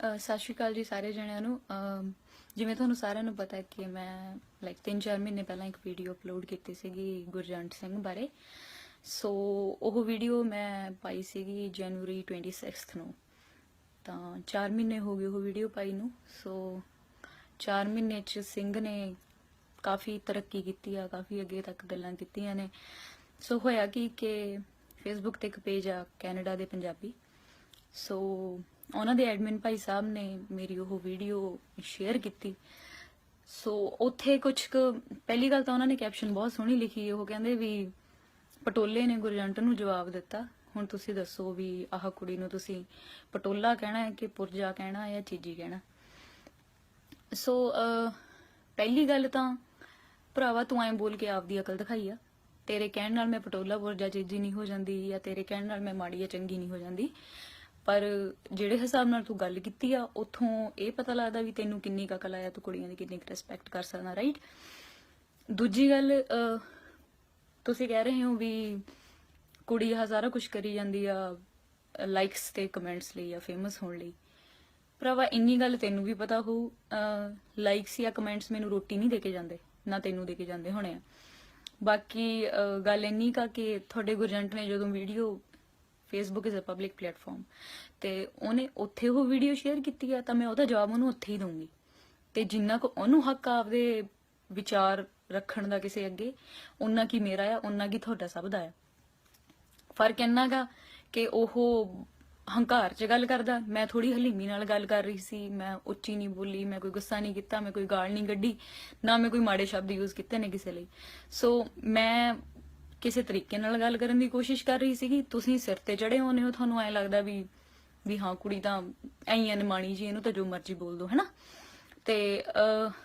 ਸਤਿ ਸ਼੍ਰੀ ਅਕਾਲ ਜੀ ਸਾਰੇ ਜਣਿਆਂ ਨੂੰ। ਜਿਵੇਂ ਤੁਹਾਨੂੰ ਸਾਰਿਆਂ ਨੂੰ ਪਤਾ ਹੈ ਕਿ ਮੈਂ ਲਾਈਕ 3-4 ਮਹੀਨੇ ਪਹਿਲਾਂ ਇੱਕ ਵੀਡੀਓ ਅਪਲੋਡ ਕੀਤੀ ਸੀਗੀ ਗੁਰਜੰਟ ਸਿੰਘ ਬਾਰੇ। ਸੋ ਉਹ ਵੀਡੀਓ ਮੈਂ ਪਾਈ ਸੀਗੀ ਜਨਵਰੀ 26th ਨੂੰ। ਤਾਂ 4 ਮਹੀਨੇ ਹੋ ਗਏ ਉਹ ਵੀਡੀਓ ਪਾਈ ਨੂੰ। ਸੋ 4 ਮਹੀਨੇ ਚ ਸਿੰਘ ਨੇ ਕਾਫੀ ਤਰੱਕੀ ਕੀਤੀ ਆ, ਕਾਫੀ ਅੱਗੇ ਤੱਕ ਗੱਲਾਂ ਕੀਤੀਆਂ ਨੇ। ਸੋ ਹੋਇਆ ਕੀ ਕਿ ਫੇਸਬੁੱਕ ਤੇ ਇੱਕ ਪੇਜ ਆ ਕੈਨੇਡਾ ਦੇ ਪੰਜਾਬੀ। ਸੋ ਉਹਨਾਂ ਦੇ ਐਡਮਿਨ ਭਾਈ ਸਾਹਿਬ ਨੇ ਮੇਰੀ ਉਹ ਵੀਡੀਓ ਸ਼ੇਅਰ ਕੀਤੀ। ਸੋ ਉੱਥੇ ਕੁਝ ਪਹਿਲੀ ਗੱਲ ਤਾਂ ਉਹਨਾਂ ਨੇ ਕੈਪਸ਼ਨ ਬਹੁਤ ਸੋਹਣੀ ਲਿਖੀ। ਉਹ ਕਹਿੰਦੇ ਵੀ ਪਟੋਲੇ ਨੇ ਗੁਰਜੰਟ ਨੂੰ ਜਵਾਬ ਦਿੱਤਾ। ਹੁਣ ਤੁਸੀਂ ਦੱਸੋ ਵੀ ਆਹ ਕੁੜੀ ਨੂੰ ਤੁਸੀਂ ਪਟੋਲਾ ਕਹਿਣਾ ਹੈ ਕਿ ਪੁਰਜਾ ਕਹਿਣਾ ਹੈ ਜਾਂ ਚੀਜੀ ਕਹਿਣਾ? ਸੋ ਪਹਿਲੀ ਗੱਲ ਤਾਂ ਭਰਾਵਾ ਤੂੰ ਐਂ ਬੋਲ ਕੇ ਆਪਦੀ ਅਕਲ ਦਿਖਾਈ ਆ। ਤੇਰੇ ਕਹਿਣ ਨਾਲ ਮੈਂ ਪਟੋਲਾ ਪੁਰਜਾ ਚੀਜੀ ਨਹੀਂ ਹੋ ਜਾਂਦੀ ਜਾਂ ਤੇਰੇ ਕਹਿਣ ਨਾਲ ਮੈਂ ਮਾੜੀ ਜਾਂ ਚੰਗੀ ਨਹੀਂ ਹੋ ਜਾਂਦੀ। ਪਰ ਜਿਹੜੇ ਹਿਸਾਬ ਨਾਲ ਤੂੰ ਗੱਲ ਕੀਤੀ ਆ, ਉਥੋਂ ਇਹ ਪਤਾ ਲੱਗਦਾ ਵੀ ਤੈਨੂੰ ਕਿੰਨੀ ਕੁ ਅਕਲ ਆਇਆ, ਤੂੰ ਕੁੜੀਆਂ ਦੀ ਕਿੰਨੀ ਰਿਸਪੈਕਟ ਕਰ ਸਕਦਾ ਰਾਈਟ ਦੂਜੀ ਗੱਲ ਤੁਸੀਂ ਕਹਿ ਰਹੇ ਹੋ ਵੀ ਕੁੜੀ ਆ ਸਾਰਾ ਕੁਝ ਕਰੀ ਜਾਂਦੀ ਆ ਲਾਈਕਸ ਤੇ ਕਮੈਂਟਸ ਲਈ ਜਾਂ ਫੇਮਸ ਹੋਣ ਲਈ। ਭਰਾਵਾ, ਇੰਨੀ ਗੱਲ ਤੈਨੂੰ ਵੀ ਪਤਾ ਹੋਊ ਲਾਈਕਸ ਜਾਂ ਕਮੈਂਟਸ ਮੈਨੂੰ ਰੋਟੀ ਨਹੀਂ ਦੇ ਕੇ ਜਾਂਦੇ, ਨਾ ਤੈਨੂੰ ਦੇ ਕੇ ਜਾਂਦੇ ਹੋਣੇ ਆ। ਬਾਕੀ ਗੱਲ ਇੰਨੀ ਕਾ ਕਿ ਤੁਹਾਡੇ ਗੁਰਜੰਟ ਨੇ ਜਦੋਂ video Facebook is a public platform ਤੇ ਉਹਨੇ ਉੱਥੇ ਉਹ ਵੀਡੀਓ ਸ਼ੇਅਰ ਕੀਤੀ ਆ, ਤਾਂ ਮੈਂ ਉਹਦਾ ਜਵਾਬ ਉਹਨੂੰ ਉੱਥੇ ਹੀ ਦਊਂਗੀ। ਤੇ ਜਿੰਨਾ ਕੋ ਉਹਨੂੰ ਹੱਕ ਆ ਆਪਦੇ ਵਿਚਾਰ ਰੱਖਣ ਦਾ ਕਿਸੇ ਅੱਗੇ ਉਹਨਾਂ ਕੀ ਮੇਰਾ ਆ ਉਹਨਾਂ ਕੀ ਤੁਹਾਡਾ ਸਭ ਦਾ ਆ। ਫ਼ਰਕ ਇੰਨਾ ਗਾ ਕਿ ਉਹ ਹੰਕਾਰ 'ਚ ਗੱਲ ਕਰਦਾ। ਮੈਂ ਥੋੜੀ ਹਲੀਮੀ ਨਾਲ ਗੱਲ ਕਰ ਰਹੀ ਸੀ, ਮੈਂ ਉੱਚੀ ਨਹੀਂ ਬੋਲੀ, ਮੈਂ ਕੋਈ ਗੁੱਸਾ ਨਹੀਂ ਕੀਤਾ, ਮੈਂ ਕੋਈ ਗਾਲ ਨਹੀਂ ਕੱਢੀ, ਨਾ ਮੈਂ ਕੋਈ ਮਾੜੇ ਸ਼ਬਦ ਯੂਜ਼ ਕੀਤੇ ਨੇ ਕਿਸੇ ਲਈ। ਸੋ ਮੈਂ ਕਿਸੇ ਤਰੀਕੇ ਨਾਲ ਗੱਲ ਕਰਨ ਦੀ ਕੋਸ਼ਿਸ਼ ਕਰ ਰਹੀ ਸੀਗੀ। ਤੁਸੀਂ ਸਿਰ ਤੇ ਚੜੇ ਹੋਨੇ ਹੋ, ਤੁਹਾਨੂੰ ਐ ਲੱਗਦਾ ਵੀ ਵੀ ਹਾਂ, ਕੁੜੀ ਤਾਂ ਐਂ ਅਨਮਾਣੀ ਜੀ, ਇਹਨੂੰ ਤਾਂ ਜੋ ਮਰਜ਼ੀ ਬੋਲ ਦੋ, ਹੈਨਾ? ਤੇ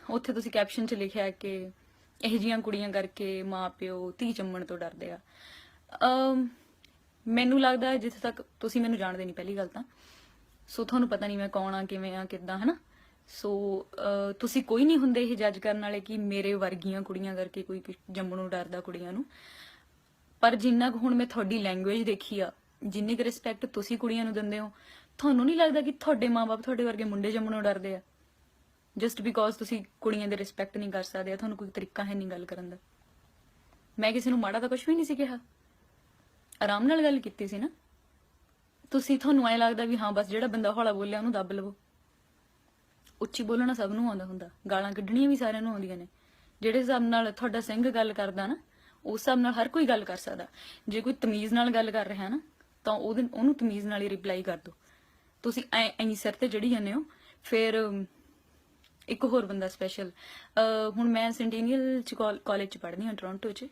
ਉੱਥੇ ਤੁਸੀਂ ਕੈਪਸ਼ਨ 'ਚ ਲਿਖਿਆ ਕਿ ਇਹ ਜੀਆਂ ਕੁੜੀਆਂ ਕਰਕੇ ਮਾਂ, ਪਿਓ, ਧੀ ਜੰਮਣ ਤੋਂ ਡਰਦੇ ਆ। ਮੈਨੂੰ ਲੱਗਦਾ ਜਿੱਥੇ ਤੱਕ ਤੁਸੀਂ ਮੈਨੂੰ ਜਾਣਦੇ ਨਹੀਂ ਪਹਿਲੀ ਗੱਲ ਤਾਂ। ਸੋ ਤੁਹਾਨੂੰ ਪਤਾ ਨਹੀਂ ਮੈਂ ਕੌਣ ਆ, ਕਿਵੇਂ ਆ, ਕਿੱਦਾਂ, ਹਨਾ? ਸੋ ਤੁਸੀਂ ਕੋਈ ਨਹੀਂ ਹੁੰਦੇ ਇਹ ਜੱਜ ਕਰਨ ਵਾਲੇ ਕਿ ਮੇਰੇ ਵਰਗੀਆਂ ਕੁੜੀਆਂ ਕਰਕੇ ਕੋਈ ਕੁਛ ਜੰਮਣੋਂ ਡਰਦਾ ਕੁੜੀਆਂ ਨੂੰ। ਪਰ ਜਿੰਨਾ ਕੁ ਹੁਣ ਮੈਂ ਤੁਹਾਡੀ ਲੈਂਗੁਏਜ ਦੇਖੀ ਆ, ਜਿੰਨੀ ਕੁ ਰਿਸਪੈਕਟ ਤੁਸੀਂ ਕੁੜੀਆਂ ਨੂੰ ਦਿੰਦੇ ਹੋ, ਤੁਹਾਨੂੰ ਨਹੀਂ ਲੱਗਦਾ ਕਿ ਤੁਹਾਡੇ ਮਾਪੇ ਤੁਹਾਡੇ ਵਰਗੇ ਮੁੰਡੇ ਜੰਮਣੋਂ ਡਰਦੇ ਆ? ਜਸਟ ਬਿਕੋਜ਼ ਤੁਸੀਂ ਕੁੜੀਆਂ ਦੇ ਰਿਸਪੈਕਟ ਨਹੀਂ ਕਰ ਸਕਦੇ ਆ, ਤੁਹਾਨੂੰ ਕੋਈ ਤਰੀਕਾ ਹੈ ਨਹੀਂ ਗੱਲ ਕਰਨ ਦਾ। ਮੈਂ ਕਿਸੇ ਨੂੰ ਮਾੜਾ ਤਾਂ ਕੁਝ ਵੀ ਨਹੀਂ ਸੀ ਕਿਹਾ। ਆਰਾਮ ਨਾਲ ਗੱਲ ਕੀਤੀ ਸੀ ਨਾ। ਤੁਸੀਂ, ਤੁਹਾਨੂੰ ਐ ਲੱਗਦਾ ਵੀ ਹਾਂ, ਬਸ ਜਿਹੜਾ ਬੰਦਾ ਹੌਲਾ ਬੋਲਿਆ, ਉਹਨੂੰ ਦੱਬ ਲਵੋ। ਉੱਚੀ ਬੋਲਣਾ ਸਭ ਨੂੰ ਆਉਂਦਾ ਹੁੰਦਾ। ਗਾਲਾਂ ਕੱਢਣੀਆਂ ਵੀ ਸਾਰਿਆਂ ਨੂੰ ਆਉਂਦੀਆਂ ਨੇ। ਜਿਹੜੇ ਹਿਸਾਬ ਨਾਲ ਤੁਹਾਡਾ ਸਿੰਘ ਗੱਲ ਕਰਦਾ ਨਾ ਉਸ ਹਿਸਾਬ ਨਾਲ ਹਰ ਕੋਈ ਗੱਲ ਕਰ ਸਕਦਾ। ਜੇ ਕੋਈ ਤਮੀਜ਼ ਨਾਲ ਗੱਲ ਕਰ ਰਿਹਾ ਨਾ, ਤਾਂ ਉਹਦੇ, ਉਹਨੂੰ ਤਮੀਜ਼ ਨਾਲ ਹੀ ਰਿਪਲਾਈ ਕਰ ਦਿਓ। ਤੁਸੀਂ ਐ, ਐਂ ਸਿਰ ਤੇ ਜੜੀ ਜਾਂਦੇ ਹੋ। ਫਿਰ, ਇੱਕ ਹੋਰ ਬੰਦਾ ਸਪੈਸ਼ਲ ਹੁਣ ਮੈਂ ਸੈਂਟੀਨੀਅਲ ਚ ਕਾਲਜ ਚ ਪੜ੍ਹਦੀ ਹਾਂ ਟੋਰਾਂਟੋ ਚ।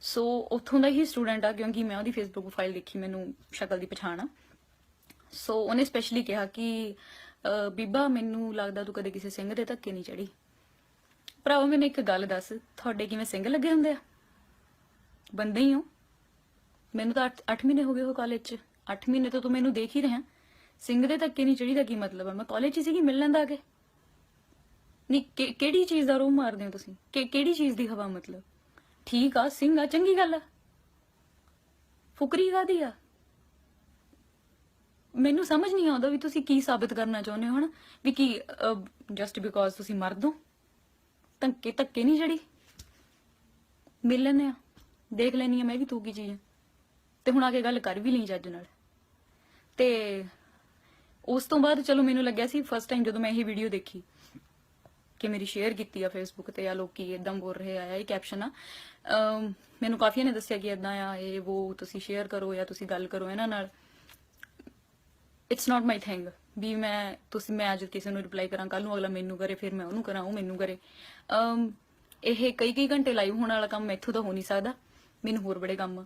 ਸੋ ਉੱਥੋਂ ਦਾ ਹੀ ਸਟੂਡੈਂਟ ਆ, ਕਿਉਂਕਿ ਮੈਂ ਉਹਦੀ ਫੇਸਬੁੱਕ ਪ੍ਰੋਫਾਈਲ ਦੇਖੀ, ਮੈਨੂੰ ਸ਼ਕਲ ਦੀ ਪਛਾਣ ਆ। ਸੋ ਉਹਨੇ ਸਪੈਸ਼ਲੀ ਕਿਹਾ ਕਿ ਬੀਬਾ, ਮੈਨੂੰ ਲੱਗਦਾ ਤੂੰ ਕਦੇ ਕਿਸੇ ਸਿੰਘ ਦੇ ਧੱਕੇ ਨਹੀਂ ਚੜੀ ਭਰਾਵਾ, ਮੈਨੂੰ ਇੱਕ ਗੱਲ ਦੱਸ, ਤੁਹਾਡੇ ਕਿਵੇਂ ਸਿੰਘ ਲੱਗੇ ਹੁੰਦੇ ਆ? ਬੰਦੇ ਹੀ ਹੋ। ਮੈਨੂੰ ਤਾਂ 8 ਮਹੀਨੇ ਹੋ ਗਏ ਹੋ ਕਾਲਜ 'ਚ। 8 ਮਹੀਨੇ ਤੋਂ ਤੂੰ ਮੈਨੂੰ ਦੇਖ ਹੀ ਰਿਹਾ। ਸਿੰਘ ਦੇ ਧੱਕੇ ਨਹੀਂ, ਚੜੀ ਦਾ ਕੀ ਮਤਲਬ ਆ? ਮੈਂ ਕਾਲਜ 'ਚ ਸੀਗੀ, ਮਿਲ ਲੈਂਦਾ ਆ ਕੇ ਨਹੀਂ, ਕਿ- ਕਿਹੜੀ ਚੀਜ਼ ਦਾ ਰੋਹ ਮਾਰਦੇ ਹੋ ਤੁਸੀਂ? ਕਿਹੜੀ ਚੀਜ਼ ਦੀ ਹਵਾ ਮਤਲਬ? ਠੀਕ ਆ, ਸਿੰਘ ਆ, ਚੰਗੀ ਗੱਲ ਆ। ਫੁਕਰੀ ਕਾਦੀ ਆ? ਮੈਨੂੰ ਸਮਝ ਨਹੀਂ ਆਉਂਦਾ ਵੀ ਤੁਸੀਂ ਕੀ ਸਾਬਤ ਕਰਨਾ ਚਾਹੁੰਦੇ ਹੋ, ਹਨਾ? ਵੀ ਕੀ ਜਸਟ ਬਿਕੋਜ਼ ਤੁਸੀਂ ਮਰਦ ਹੋ, ਧੱਕੇ ਧੱਕੇ ਨਹੀਂ ਜੜੀ ਮਿਲ ਲੈਨੇ ਆ। ਦੇਖ ਲੈਣੀ ਆ ਮੈਂ ਵੀ ਤੂੰ ਕੀ ਚੀਜ਼ ਆ। ਤੇ ਹੁਣ ਆ ਕੇ ਗੱਲ ਕਰ ਵੀ ਲਈ ਜੱਜ ਨਾਲ। ਤੇ ਉਸ ਤੋਂ ਬਾਅਦ ਚਲੋ ਮੈਨੂੰ ਲੱਗਿਆ ਸੀ ਫਸਟ ਟਾਈਮ ਜਦੋਂ ਮੈਂ ਇਹ ਵੀਡੀਓ ਦੇਖੀ ਕਿ ਮੇਰੀ ਸ਼ੇਅਰ ਕੀਤੀ ਆ ਫੇਸਬੁੱਕ ਤੇ ਆ, ਲੋਕੀ ਇਦਾਂ ਬੋਲ ਰਹੇ ਆ, ਇਹ ਕੈਪਸ਼ਨ ਆ। ਮੈਨੂੰ ਕਾਫੀਆਂ ਨੇ ਦੱਸਿਆ ਕਿ ਇਦਾਂ ਆ, ਇਹ ਉਹ ਤੁਸੀਂ ਸ਼ੇਅਰ ਕਰੋ ਜਾਂ ਤੁਸੀਂ ਗੱਲ ਕਰੋ ਇਹਨਾਂ ਨਾਲ। ਇਟਸ ਨਾਟ ਮਾਈ ਥਿੰਗ ਵੀ ਮੈਂ, ਤੁਸੀਂ, ਮੈਂ ਅੱਜ ਕਿਸੇ ਨੂੰ ਰਿਪਲਾਈ ਕਰਾਂ ਕੱਲ ਨੂੰ ਅਗਲਾ ਮੈਨੂੰ ਕਰੇ, ਫਿਰ ਮੈਂ ਉਹਨੂੰ ਕਰਾਂ, ਉਹ ਮੈਨੂੰ ਕਰੇ। ਇਹ ਕਈ ਕਈ ਘੰਟੇ ਲਾਈਵ ਹੋਣ ਵਾਲਾ ਕੰਮ ਮੈਥੋਂ ਤਾਂ ਹੋ ਨਹੀਂ ਸਕਦਾ। ਮੈਨੂੰ ਹੋਰ ਬੜੇ ਕੰਮ ਆ।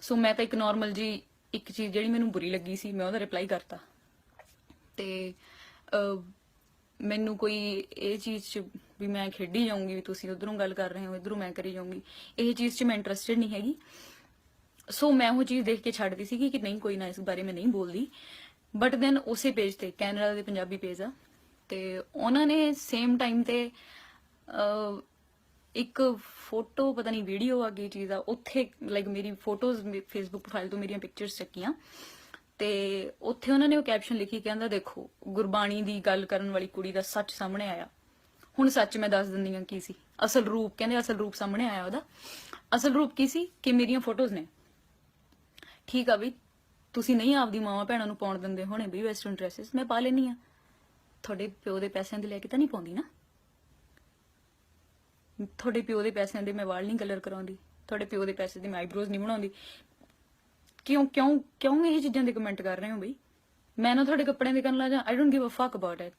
ਸੋ ਮੈਂ ਤਾਂ ਇੱਕ ਨਾਰਮਲ ਜੀ ਇੱਕ ਚੀਜ਼ ਜਿਹੜੀ ਮੈਨੂੰ ਬੁਰੀ ਲੱਗੀ ਸੀ, ਮੈਂ ਉਹਦਾ ਰਿਪਲਾਈ ਕਰਤਾ। ਤੇ ਮੈਨੂੰ ਕੋਈ ਇਹ ਚੀਜ਼ 'ਚ ਵੀ ਮੈਂ ਖੇਡੀ ਜਾਊਂਗੀ, ਵੀ ਤੁਸੀਂ ਉਧਰੋਂ ਗੱਲ ਕਰ ਰਹੇ ਹੋ, ਇਧਰੋਂ ਮੈਂ ਕਰੀ ਜਾਊਂਗੀ, ਇਹ ਚੀਜ਼ 'ਚ ਮੈਂ ਇੰਟਰਸਟਿਡ ਨਹੀਂ ਹੈਗੀ। ਸੋ ਮੈਂ ਉਹ ਚੀਜ਼ ਦੇਖ ਕੇ ਛੱਡਦੀ ਸੀਗੀ ਕਿ ਨਹੀਂ, ਕੋਈ ਨਾ ਇਸ ਬਾਰੇ ਮੈਂ ਨਹੀਂ ਬੋਲਦੀ। ਬਟ ਦੈਨ ਉਸੇ ਪੇਜ ਤੇ, ਕੈਨੇਡਾ ਦੇ ਪੰਜਾਬੀ ਪੇਜ ਆ। ਤੇ ਉਹਨਾਂ ਨੇ ਸੇਮ ਟਾਈਮ ਤੇ ਇੱਕ ਫੋਟੋ, ਪਤਾ ਨਹੀਂ ਵੀਡੀਓ ਆ ਕੀ ਚੀਜ਼ ਆ ਉੱਥੇ ਲਾਈਕ ਮੇਰੀ ਫੋਟੋਜ਼ ਫੇਸਬੁੱਕ ਪ੍ਰੋਫਾਈਲ ਤੋਂ ਮੇਰੀਆਂ ਪਿਕਚਰਸ ਚੱਕੀਆਂ। ਤੇ ਉੱਥੇ ਉਹਨਾਂ ਨੇ ਉਹ ਕੈਪਸ਼ਨ ਲਿਖੀ, ਕਹਿੰਦਾ ਦੇਖੋ, ਗੁਰਬਾਣੀ ਦੀ ਗੱਲ ਕਰਨ ਵਾਲੀ ਕੁੜੀ ਦਾ ਸੱਚ ਸਾਹਮਣੇ ਆਇਆ। ਹੁਣ ਸੱਚ ਮੈਂ ਦੱਸ ਦਿੰਦੀ ਹਾਂ ਕੀ ਸੀ। ਅਸਲ ਰੂਪ, ਕਹਿੰਦੇ ਅਸਲ ਰੂਪ ਸਾਹਮਣੇ ਆਇਆ ਉਹਦਾ। ਅਸਲ ਰੂਪ ਕੀ ਸੀ? ਕਿ ਮੇਰੀਆਂ ਫੋਟੋਜ਼ ਨੇ। ਠੀਕ ਆ ਵੀ, ਤੁਸੀਂ ਨਹੀਂ ਆਪਦੀ ਮਾਵਾਂ ਭੈਣਾਂ ਨੂੰ ਪਾਉਣ ਦਿੰਦੇ ਹੋਣੇ ਵੀ ਵੈਸਟਰਨ ਡਰੈਸਸ ਮੈਂ ਪਾ ਲੈਣੀ ਆ ਤੁਹਾਡੇ ਪਿਓ ਦੇ ਪੈਸਿਆਂ ਦੇ ਲੈ ਕੇ ਤਾਂ ਨਹੀਂ ਪਾਉਂਦੀ ਨਾ। ਤੁਹਾਡੇ ਪਿਓ ਦੇ ਪੈਸਿਆਂ ਦੇ ਮੈਂ ਵਾਲ ਨਹੀਂ ਕਲਰ ਕਰਾਉਂਦੀ, ਤੁਹਾਡੇ ਪਿਓ ਦੇ ਪੈਸੇ ਦੇ ਮੈਂ ਆਈਬ੍ਰੋਜ਼ ਨਹੀਂ ਬਣਾਉਂਦੀ। ਕਿਉਂ ਕਿਉਂ ਕਿਉਂ ਇਹ ਚੀਜ਼ਾਂ ਦੇ ਕਮੈਂਟ ਕਰ ਰਹੇ ਹੋ ਬਈ? ਮੈਂ ਨਾ ਤੁਹਾਡੇ ਕੱਪੜਿਆਂ ਦੇ ਕਰਨ ਲਾ ਜਾ I don't give a fuck about it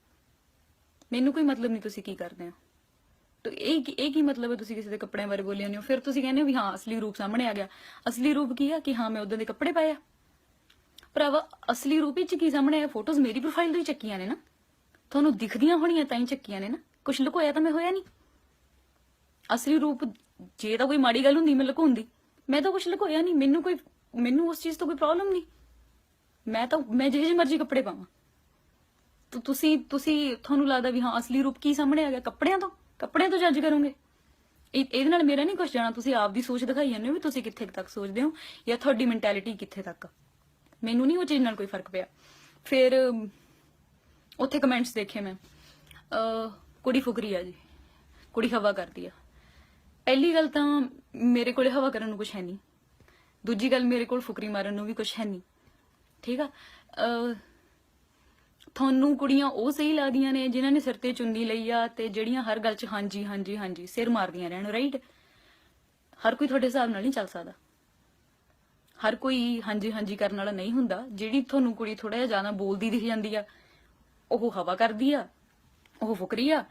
ਮੈਨੂੰ ਕੋਈ ਮਤਲਬ ਨਹੀਂ ਤੁਸੀਂ ਕੀ ਕਰਦੇ ਹੋ। ਤਾਂ ਇਹ ਕੀ- ਇਹ ਕੀ ਮਤਲਬ ਹੈ ਤੁਸੀਂ ਕਿਸੇ ਦੇ ਕੱਪੜਿਆਂ ਬਾਰੇ ਬੋਲੀ ਜਾਂਦੇ ਹੋ? ਫਿਰ ਤੁਸੀਂ ਕਹਿੰਦੇ ਹੋ ਵੀ ਹਾਂ, ਅਸਲੀ ਰੂਪ ਸਾਹਮਣੇ ਆ ਗਿਆ। ਅਸਲੀ ਰੂਪ ਕੀ ਆ? ਕਿ ਹਾਂ, ਮੈਂ ਉਦਾਂ ਦੇ ਕੱਪੜੇ ਪਾਏ ਆ। ਭਰਾਵਾ, ਅਸਲੀ ਰੂਪ ਵਿੱਚ ਕੀ ਸਾਹਮਣੇ ਆਇਆ ਫੋਟੋਜ਼ ਮੇਰੀ ਪ੍ਰੋਫਾਈਲ ਤੋਂ ਹੀ ਚੱਕੀਆਂ ਨੇ ਨਾ। ਤੁਹਾਨੂੰ ਦਿਖਦੀਆਂ ਹੋਣੀਆਂ ਤਾਂ ਹੀ ਚੱਕੀਆਂ ਨੇ ਨਾ। ਕੁਝ ਲੁਕੋਇਆ ਤਾਂ ਮੈਂ ਹੋਇਆ ਨਹੀਂ। ਅਸਲੀ ਰੂਪ ਜੇ ਤਾਂ ਕੋਈ ਮਾੜੀ ਗੱਲ ਹੁੰਦੀ, ਮੈਂ ਲੁਕਾਉਂਦੀ। ਮੈਂ ਤਾਂ ਕੁਝ ਲੁਕੋਇਆ ਨਹੀਂ। ਮੈਨੂੰ ਕੋਈ ਮੈਨੂੰ ਉਸ ਚੀਜ਼ ਤੋਂ ਕੋਈ ਪ੍ਰੋਬਲਮ ਨਹੀਂ। ਮੈਂ ਤਾਂ ਮੈਂ ਜਿਹੇ ਜਿਹੇ ਮਰਜ਼ੀ ਕੱਪੜੇ ਪਾਵਾਂ। ਤੋ ਤੁਸੀਂ ਤੁਸੀਂ ਤੁਹਾਨੂੰ ਲੱਗਦਾ ਵੀ ਹਾਂ, ਅਸਲੀ ਰੂਪ ਕੀ ਸਾਹਮਣੇ ਆ ਗਿਆ? ਕੱਪੜਿਆਂ ਤੋਂ? ਕੱਪੜਿਆਂ ਤੋਂ ਜੱਜ ਕਰੋਗੇ? ਇਹਦੇ ਨਾਲ ਮੇਰਾ ਨਹੀਂ ਕੁਝ ਜਾਣਾ। ਤੁਸੀਂ ਆਪ ਦੀ ਸੋਚ ਦਿਖਾਈ ਜਾਂਦੇ ਹੋ ਵੀ ਤੁਸੀਂ ਕਿੱਥੇ ਤੱਕ ਸੋਚਦੇ ਹੋ ਜਾਂ ਤੁਹਾਡੀ ਮੈਂਟੈਲਿਟੀ ਕਿੱਥੇ ਤੱਕ। ਮੈਨੂੰ ਨਹੀਂ ਉਹ ਚੀਜ਼ ਨਾਲ ਕੋਈ ਫ਼ਰਕ ਪਿਆ। ਫਿਰ, ਉੱਥੇ ਕਮੈਂਟਸ ਦੇਖੇ ਮੈਂ। ਕੁੜੀ ਫੁਕਰੀ ਆ ਜੀ। ਕੁੜੀ ਹਵਾ ਕਰਦੀ ਆ। ਪਹਿਲੀ ਗੱਲ ਤਾਂ ਮੇਰੇ ਕੋਲੇ ਹਵਾ ਕਰਨ ਨੂੰ ਕੁਝ ਹੈ ਨਹੀਂ। ਦੂਜੀ ਗੱਲ ਮੇਰੇ ਕੋਲ ਫੁਕਰੀ ਮਾਰਨ ਨੂੰ ਵੀ ਕੁਝ ਹੈ ਨਹੀਂ। ਠੀਕ ਆ? ਤੁਹਾਨੂੰ ਕੁੜੀਆਂ ਉਹ ਸਹੀ ਲੱਗਦੀਆਂ ਨੇ ਜਿਨ੍ਹਾਂ ਨੇ ਸਿਰ ਤੇ ਚੁੰਨੀ ਲਈ ਆ ਤੇ ਜਿਹੜੀਆਂ ਹਰ ਗੱਲ 'ਚ ਹਾਂਜੀ ਹਾਂਜੀ ਹਾਂਜੀ, ਸਿਰ ਮਾਰਦੀਆਂ ਰਹਿਣ ਰਾਈਟ ਹਰ ਕੋਈ ਤੁਹਾਡੇ ਹਿਸਾਬ ਨਾਲ ਨਹੀਂ ਚੱਲ ਸਕਦਾ। ਹਰ ਕੋਈ ਹਾਂਜੀ ਹਾਂਜੀ ਕਰਨ ਵਾਲਾ ਨਹੀਂ ਹੁੰਦਾ। ਜਿਹੜੀ ਤੁਹਾਨੂੰ ਕੁੜੀ ਥੋੜਾ ਜਿਹਾ ਜ਼ਿਆਦਾ ਬੋਲਦੀ ਦਿਖ ਜਾਂਦੀ ਆ, ਉਹ ਹਵਾ ਕਰਦੀ ਆ, ਉਹ ਫੁਕਰੀ ਆ।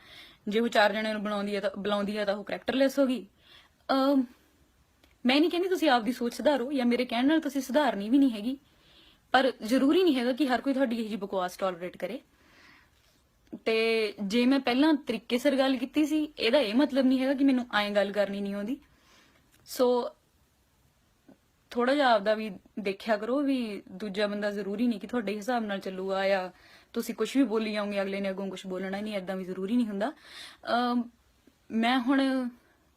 ਜੇ ਉਹ ਚਾਰ ਜਣਿਆਂ ਨੂੰ ਬਣਾਉਂਦੀ ਹੈ ਤਾਂ, ਬੁਲਾਉਂਦੀ ਹੈ ਤਾਂ ਉਹ ਕੈਰੈਕਟਰਲੈਸ ਹੋ ਗਈ। ਮੈਂ ਨਹੀਂ ਕਹਿੰਦੀ ਤੁਸੀਂ ਆਪਦੀ ਸੋਚ ਸੁਧਾਰੋ ਜਾਂ ਮੇਰੇ ਕਹਿਣ ਨਾਲ ਤੁਸੀਂ ਸੁਧਾਰਨੀ ਵੀ ਨਹੀਂ ਹੈਗੀ। ਪਰ ਜ਼ਰੂਰੀ ਨਹੀਂ ਹੈਗਾ ਕਿ ਹਰ ਕੋਈ ਤੁਹਾਡੀ ਇਹ ਜੀ ਬਕਵਾਸ ਟੋਲਰੇਟ ਕਰੇ। ਤੇ ਜੇ ਮੈਂ ਪਹਿਲਾਂ ਤਰੀਕੇ ਸਿਰ ਗੱਲ ਕੀਤੀ ਸੀ, ਇਹਦਾ ਇਹ ਮਤਲਬ ਨਹੀਂ ਹੈਗਾ ਕਿ ਮੈਨੂੰ ਐਂ ਗੱਲ ਕਰਨੀ ਨਹੀਂ ਆਉਂਦੀ। ਸੋ ਥੋੜਾ ਜਿਹਾ ਆਪਦਾ ਵੀ ਦੇਖਿਆ ਕਰੋ ਵੀ ਦੂਜਾ ਬੰਦਾ ਜ਼ਰੂਰੀ ਨਹੀਂ ਕਿ ਤੁਹਾਡੇ ਹਿਸਾਬ ਨਾਲ ਚੱਲੂਗਾ ਜਾਂ ਤੁਸੀਂ ਕੁਝ ਵੀ ਬੋਲੀ ਜਾਓਗੇ, ਅਗਲੇ ਨੇ ਅੱਗੋਂ ਕੁਝ ਬੋਲਣਾ ਹੀ ਨਹੀਂ ਐਦਾਂ ਵੀ ਜ਼ਰੂਰੀ ਨਹੀਂ ਹੁੰਦਾ। ਮੈਂ ਹੁਣ,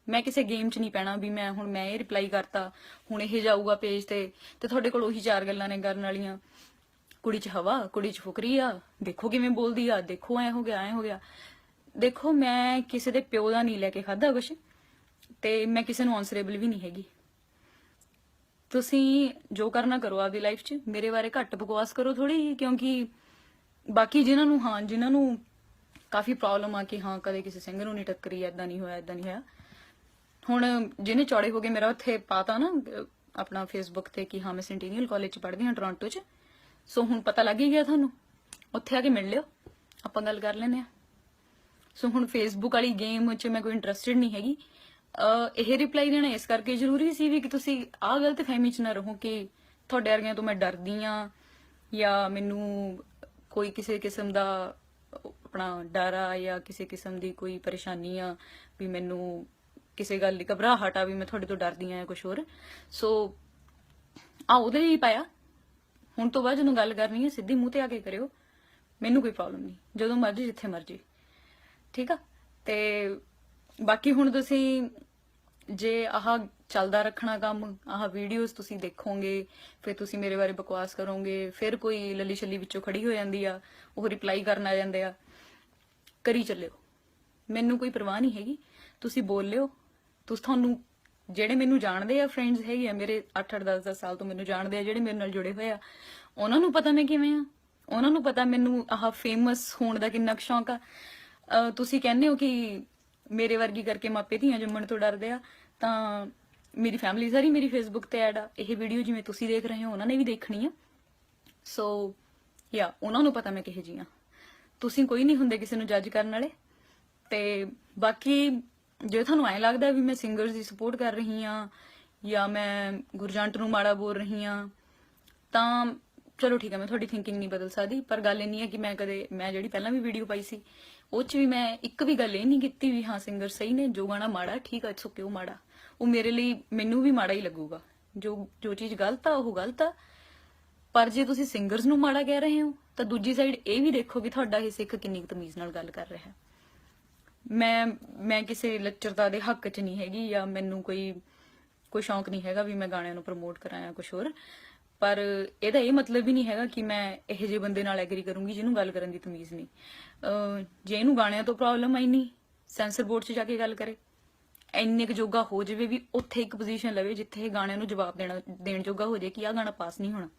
ਮੈਂ ਕਿਸੇ ਗੇਮ 'ਚ ਨਹੀਂ ਪੈਣਾ ਵੀ ਮੈਂ ਹੁਣ ਮੈਂ ਇਹ ਰਿਪਲਾਈ ਕਰਤਾ, ਹੁਣ ਇਹ ਜਾਊਗਾ ਪੇਜ ਤੇ ਤੇ ਤੁਹਾਡੇ ਕੋਲ ਉਹੀ ਚਾਰ ਗੱਲਾਂ ਨੇ ਕਰਨ ਵਾਲੀਆਂ। ਕੁੜੀ 'ਚ ਹਵਾ, ਕੁੜੀ 'ਚ ਫੁਕਰੀ ਆ, ਦੇਖੋ ਕਿਵੇਂ ਬੋਲਦੀ ਆ, ਦੇਖੋ ਐ ਹੋ ਗਿਆ, ਐ ਹੋ ਗਿਆ। ਦੇਖੋ ਮੈਂ ਕਿਸੇ ਦੇ ਪਿਓ ਦਾ ਨਹੀਂ ਲੈ ਕੇ ਖਾਦਾ ਕੁਛ, ਤੇ ਮੈਂ ਕਿਸੇ ਨੂੰ ਆਨਸਰੇਬਲ ਵੀ ਨਹੀਂ ਹੈਗੀ। ਤੁਸੀਂ ਜੋ ਕਰਨਾ ਕਰੋ ਆਪਦੀ ਲਾਈਫ 'ਚ, ਮੇਰੇ ਬਾਰੇ ਘੱਟ ਬਕਵਾਸ ਕਰੋ ਥੋੜੀ ਕਿਉਂਕਿ ਬਾਕੀ ਜਿਨ੍ਹਾਂ ਨੂੰ, ਹਾਂ, ਜਿਨ੍ਹਾਂ ਨੂੰ ਕਾਫੀ ਪ੍ਰੋਬਲਮ ਆ ਕਿ ਹਾਂ, ਕਦੇ ਕਿਸੇ ਸਿੰਗਰ ਨੂੰ ਨਹੀਂ ਟੱਕਰੀ ਐਦਾਂ ਨਹੀਂ ਹੋਇਆ ਐਦਾਂ ਨਹੀਂ ਹੋਇਆ। ਹੁਣ ਜਿਹਨੇ ਚੌੜੇ ਹੋ ਗਏ ਮੇਰਾ ਉੱਥੇ ਪਾਤਾ ਨਾ ਆਪਣਾ ਫੇਸਬੁੱਕ ਤੇ ਕਿ ਹਾਂ, ਮੈਂ ਸੈਂਟੀਨੀਅਲ ਕਾਲਜ ਚ ਪੜ੍ਹਦੀ ਹਾਂ ਟੋਰਾਂਟੋ ਚ। ਸੋ ਹੁਣ ਪਤਾ ਲੱਗ ਹੀ ਗਿਆ ਤੁਹਾਨੂੰ। ਉੱਥੇ ਆ ਕੇ ਮਿਲ ਲਿਓ। ਆਪਾਂ ਗੱਲ ਕਰ ਲੈਂਦੇ ਆ ਸੋ ਹੁਣ ਫੇਸਬੁੱਕ ਵਾਲੀ ਗੇਮ 'ਚ ਮੈਂ ਕੋਈ ਇੰਟਰਸਟਿਡ ਨਹੀਂ ਹੈਗੀ। ਇਹ ਰਿਪਲਾਈ ਦੇਣਾ ਇਸ ਕਰਕੇ ਜ਼ਰੂਰੀ ਸੀ ਵੀ ਕਿ ਤੁਸੀਂ ਆਹ ਗਲਤ ਫਹਿਮੀ 'ਚ ਨਾ ਰਹੋ ਕਿ ਤੁਹਾਡੇ ਵਰਗਿਆਂ ਤੋਂ ਮੈਂ ਡਰਦੀ ਆ ਜਾਂ ਮੈਨੂੰ ਕੋਈ ਕਿਸੇ ਕਿਸਮ ਦਾ ਆਪਣਾ ਡਰ ਆ ਜਾਂ ਕਿਸੇ ਕਿਸਮ ਦੀ ਕੋਈ ਪਰੇਸ਼ਾਨੀ ਆ ਵੀ ਮੈਨੂੰ ਕਿਸੇ ਗੱਲ ਦੀ ਘਬਰਾਹਟ ਆ ਵੀ ਮੈਂ ਤੁਹਾਡੇ ਤੋਂ ਡਰਦੀ ਆ ਜਾਂ ਕੁਝ ਹੋਰ। ਸੋ ਆ ਉਹਦੇ ਲਈ ਪਾਇਆ। ਹੁਣ ਤੋਂ ਬਾਅਦ ਜਦੋਂ ਗੱਲ ਕਰਨੀ ਹੈ ਸਿੱਧੀ ਮੂੰਹ ਤੇ ਆ ਕੇ ਕਰਿਓ। ਮੈਨੂੰ ਕੋਈ ਪ੍ਰੋਬਲਮ ਨਹੀਂ। ਜਦੋਂ ਮਰਜ਼ੀ, ਜਿੱਥੇ ਮਰਜ਼ੀ। ਠੀਕ ਆ? ਤੇ ਬਾਕੀ ਹੁਣ ਤੁਸੀਂ ਜੇ ਆਹ ਚੱਲਦਾ ਰੱਖਣਾ ਕੰਮ, ਆਹ ਵੀਡੀਓਜ਼ ਤੁਸੀਂ ਦੇਖੋਗੇ, ਫਿਰ ਤੁਸੀਂ ਮੇਰੇ ਬਾਰੇ ਬਕਵਾਸ ਕਰੋਗੇ, ਫਿਰ ਕੋਈ ਲੱਲੀ ਛੱਲੀ ਵਿੱਚੋਂ ਖੜੀ ਹੋ ਜਾਂਦੀ ਆ, ਉਹ ਰਿਪਲਾਈ ਕਰਨ ਆ ਜਾਂਦੇ ਆ। ਕਰੀ ਚੱਲਿਓ। ਮੈਨੂੰ ਕੋਈ ਪਰਵਾਹ ਨਹੀਂ ਹੈਗੀ। ਤੁਸੀਂ ਬੋਲ ਲਿਓ ਤੁਸੀਂ ਤੁਹਾਨੂੰ ਜਿਹੜੇ ਮੈਨੂੰ ਜਾਣਦੇ ਆ ਫਰੈਂਡਸ ਹੈਗੇ ਆ, ਮੇਰੇ 8-8 10-10 ਸਾਲ ਤੋਂ ਮੈਨੂੰ ਜਾਣਦੇ ਆ, ਜਿਹੜੇ ਮੇਰੇ ਨਾਲ ਜੁੜੇ ਹੋਏ ਆ, ਉਹਨਾਂ ਨੂੰ ਪਤਾ ਮੈਂ ਕਿਵੇਂ ਆ? ਉਹਨਾਂ ਨੂੰ ਪਤਾ ਮੈਨੂੰ ਆਹ ਫੇਮਸ ਹੋਣ ਦਾ ਕਿੰਨਾ ਕੁ ਸ਼ੌਂਕ ਆ? ਤੁਸੀਂ ਕਹਿੰਦੇ ਹੋ ਕਿ ਮੇਰੇ ਵਰਗੀ ਕਰਕੇ ਮਾਪੇ ਧੀਆਂ ਜੰਮਣ ਤੋਂ ਡਰਦੇ ਆ, ਤਾਂ ਮੇਰੀ ਫੈਮਿਲੀ ਸਾਰੀ ਮੇਰੀ ਫੇਸਬੁੱਕ ਤੇ ਐਡ ਆ। ਇਹ ਵੀਡੀਓ ਜਿਵੇਂ ਤੁਸੀਂ ਦੇਖ ਰਹੇ ਹੋ, ਉਹਨਾਂ ਨੇ ਵੀ ਦੇਖਣੀ ਆ। ਸੋ ਯਾ ਉਹਨਾਂ ਨੂੰ ਪਤਾ ਮੈਂ ਕਿਹੇ ਜੀ ਆ। ਤੁਸੀਂ ਕੋਈ ਨਹੀਂ ਹੁੰਦੇ ਕਿਸੇ ਨੂੰ ਜੱਜ ਕਰਨ ਵਾਲੇ। ਤੇ ਬਾਕੀ ਜੇ ਤੁਹਾਨੂੰ ਐਂ ਲੱਗਦਾ ਵੀ ਮੈਂ ਸਿੰਗਰਸ ਦੀ ਸਪੋਰਟ ਕਰ ਰਹੀ ਆ, ਜਾਂ ਮੈਂ ਗੁਰਜੰਟ ਨੂੰ ਮਾੜਾ ਬੋਲ ਰਹੀ ਆ, ਤਾਂ ਚਲੋ ਠੀਕ ਹੈ ਮੈਂ ਤੁਹਾਡੀ ਥਿੰਕਿੰਗ ਨਹੀਂ ਬਦਲ ਸਕਦੀ। ਪਰ ਗੱਲ ਇਹ ਨਹੀਂ ਹੈ ਕਿ ਮੈਂ ਕਦੇ, ਮੈਂ ਜਿਹੜੀ ਪਹਿਲਾਂ ਵੀ ਵੀਡੀਓ ਪਾਈ ਸੀ ਉਹ 'ਚ ਵੀ ਮੈਂ ਇੱਕ ਵੀ ਗੱਲ ਇਹ ਨਹੀਂ ਕੀਤੀ ਵੀ ਹਾਂ ਸਿੰਗਰ ਸਹੀ ਨੇ, ਜੋ ਗਾਣਾ ਮਾੜਾ, ਠੀਕ ਹੈ ਇਟਸ ਓਕੇ ਮਾੜਾ। ਉਹ ਮੇਰੇ ਲਈ ਮੈਨੂੰ ਵੀ ਮਾੜਾ ਹੀ ਲੱਗੂਗਾ। ਜੋ ਜੋ ਚੀਜ਼ ਗਲਤ ਆ, ਉਹ ਗਲਤ ਆ। ਪਰ ਜੇ ਤੁਸੀਂ ਸਿੰਗਰਸ ਨੂੰ ਮਾੜਾ ਕਹਿ ਰਹੇ ਹੋ, ਤਾਂ ਦੂਜੀ ਸਾਈਡ ਇਹ ਵੀ ਦੇਖੋ ਵੀ ਤੁਹਾਡਾ ਇਹ ਸਿੱਖ ਕਿੰਨੀ ਤਮੀਜ਼ ਨਾਲ ਗੱਲ ਕਰ ਰਿਹਾ ਹੈ। ਮੈਂ ਮੈਂ ਕਿਸੇ ਲੱਚਰਤਾ ਦੇ ਹੱਕ 'ਚ ਨਹੀਂ ਹੈਗੀ ਜਾਂ ਮੈਨੂੰ ਕੋਈ ਕੋਈ ਸ਼ੌਂਕ ਨਹੀਂ ਹੈਗਾ ਵੀ ਮੈਂ ਗਾਣਿਆਂ ਨੂੰ ਪ੍ਰਮੋਟ ਕਰਾਂ ਜਾਂ ਕੁਝ ਹੋਰ। ਪਰ ਇਹਦਾ ਇਹ ਮਤਲਬ ਵੀ ਨਹੀਂ ਹੈਗਾ ਕਿ ਮੈਂ ਇਹੋ ਜਿਹੇ ਬੰਦੇ ਨਾਲ ਐਗਰੀ ਕਰੂੰਗੀ ਜਿਹਨੂੰ ਗੱਲ ਕਰਨ ਦੀ ਤਮੀਜ਼ ਨਹੀਂ। ਜੇ ਇਹਨੂੰ ਗਾਣਿਆਂ ਤੋਂ ਪ੍ਰੋਬਲਮ ਆਈ ਨਹੀਂ ਸੈਂਸਰ ਬੋਰਡ 'ਚ ਜਾ ਕੇ ਗੱਲ ਕਰੇ। ਇੰਨੇ ਕੁ ਜੋਗਾ ਹੋ ਜਾਵੇ ਵੀ ਉੱਥੇ ਇੱਕ ਪੋਜੀਸ਼ਨ ਲਵੇ ਜਿੱਥੇ ਇਹ ਗਾਣਿਆਂ ਨੂੰ ਜਵਾਬ ਦੇਣਾ ਦੇਣ ਜੋਗਾ ਹੋ ਜਾਏ ਕਿ ਆਹ ਗਾਣਾ ਪਾਸ ਨਹੀਂ ਹੋਣਾ।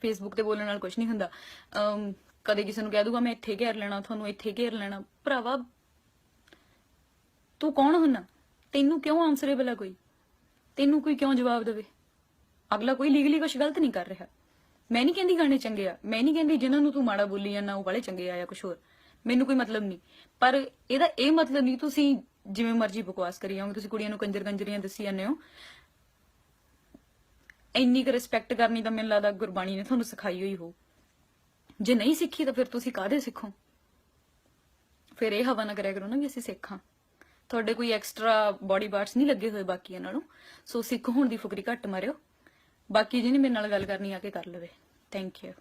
ਫੇਸਬੁੱਕ ਤੇ ਬੋਲਣ ਨਾਲ ਕੁਝ ਨਹੀਂ ਹੁੰਦਾ। ਅਮ, ਕਦੇ ਕਿਸੇ ਨੂੰ ਕਹਿ ਦੂਗਾ ਮੈਂ ਇੱਥੇ ਘੇਰ ਲੈਣਾ ਤੁਹਾਨੂੰ ਇੱਥੇ ਘੇਰ ਲੈਣਾ। ਭਰਾਵਾ ਤੂੰ ਕੌਣ ਹੁੰਨਾ ਤੈਨੂੰ ਕਿਉਂ ਆਨਸਰੇਬਲ ਆ ਕੋਈ? ਤੈਨੂੰ ਕੋਈ ਕਿਉਂ ਜਵਾਬ ਦੇਵੇ? ਅਗਲਾ ਕੋਈ ਲੀਗਲੀ ਕੁਝ ਗਲਤ ਨਹੀਂ ਕਰ ਰਿਹਾ। ਮੈਂ ਨਹੀਂ ਕਹਿੰਦੀ ਗਾਣੇ ਚੰਗੇ ਆ। ਮੈਂ ਨਹੀਂ ਕਹਿੰਦੀ ਜਿਨ੍ਹਾਂ ਨੂੰ ਤੂੰ ਮਾੜਾ ਬੋਲੀ ਜਾਂਦਾ ਉਹ ਵਾਲੇ ਚੰਗੇ ਆ ਜਾਂ ਕੁਝ ਹੋਰ। ਮੈਨੂੰ ਕੋਈ ਮਤਲਬ ਨਹੀਂ। ਪਰ ਇਹਦਾ ਇਹ ਮਤਲਬ ਨਹੀਂ ਤੁਸੀਂ ਜਿਵੇਂ ਮਰਜ਼ੀ ਬਕਵਾਸ ਕਰੀ ਜਾਓਗੇ। ਤੁਸੀਂ ਕੁੜੀਆਂ ਨੂੰ ਕੰਜਰ ਕੰਜਰੀਆਂ ਦੱਸੀ ਜਾਂਦੇ ਹੋ। ਇੰਨੀ ਕੁ ਰਿਸਪੈਕਟ ਕਰਨੀ ਤਾਂ ਮੈਨੂੰ ਲੱਗਦਾ ਗੁਰਬਾਣੀ ਨੇ ਤੁਹਾਨੂੰ ਸਿਖਾਈ ਹੋਈ ਹੋ ਜੇ ਨਹੀਂ ਸਿੱਖੀ ਤਾਂ ਫਿਰ ਤੁਸੀਂ ਕਾਹਦੇ ਸਿੱਖੋ? ਫਿਰ ਇਹ ਹਵਾ ਨਾ ਕਰਿਆ ਕਰੋ ਨਾ ਵੀ ਅਸੀਂ ਸਿੱਖਾਂ ਤੁਹਾਡੇ ਕੋਈ ਐਕਸਟਰਾ ਬਾਡੀ ਪਾਰਟਸ ਨਹੀਂ ਲੱਗੇ ਹੋਏ ਬਾਕੀਆਂ ਨਾਲੋਂ। ਸੋ ਸਿੱਖ ਹੋਣ ਦੀ ਫੁਕਰੀ ਘੱਟ ਮਾਰਿਓ। ਬਾਕੀ ਜਿਹਨੇ ਮੇਰੇ ਨਾਲ ਗੱਲ ਕਰਨੀ ਆ ਕੇ ਕਰ ਲਵੇ। Thank you